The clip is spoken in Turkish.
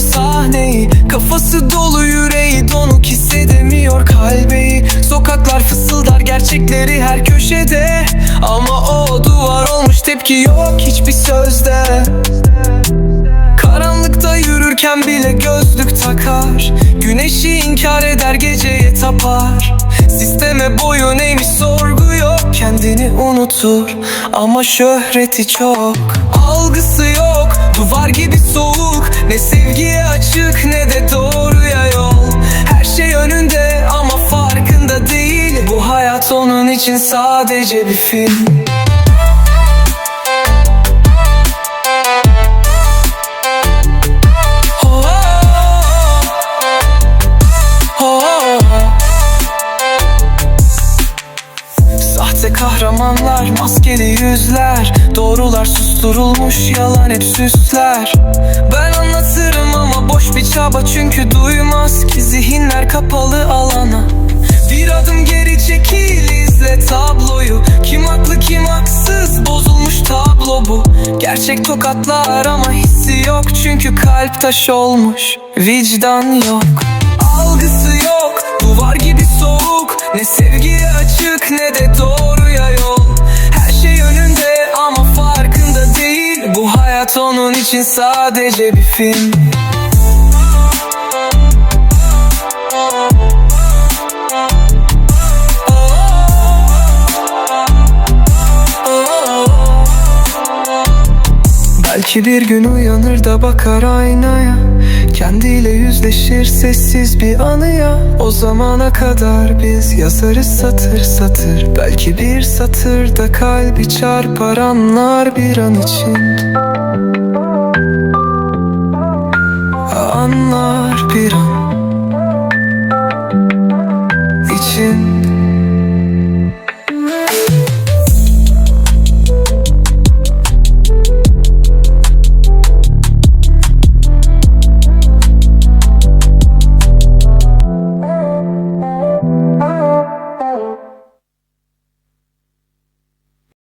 sahneyi. Kafası dolu yüreği donuk hissedemiyor kalbeyi. Sokaklar fısıldar gerçekleri her köşede. Ama o duvar olmuş tepki yok hiçbir sözde. Karanlıkta yürürken bile gözlük takar. Güneşi inkar eder geceye tapar. Sisteme boyun eğmiş sorgu yok Kendini unutur. Ama şöhreti çok Algısı yok. Duvar gibi soğuk Ne sevgi açık ne de doğruya yol. Her şey önünde ama farkında değil. Bu hayat onun için sadece bir film. Sahte kahramanlar, maskeli yüzler. Doğrular susturulmuş, yalan hep süsler. Ben anlatırım çaba Çünkü duymaz ki zihinler kapalı alana. Bir adım geri çekil izle tabloyu. Kim haklı kim haksız bozulmuş tablo bu. Gerçek tokatlar ama hissi yok Çünkü kalp taş olmuş. Vicdan yok Algısı yok. Duvar gibi soğuk Ne sevgiye açık ne de doğruya yol. Her şey önünde ama farkında değil. Bu hayat onun için sadece bir film Belki bir gün uyanır da bakar aynaya. Kendiyle yüzleşir sessiz bir anıya. O zamana kadar biz yazarız satır satır. Belki bir satırda kalbi çarpar anlar bir an için. Anlar bir an. İçin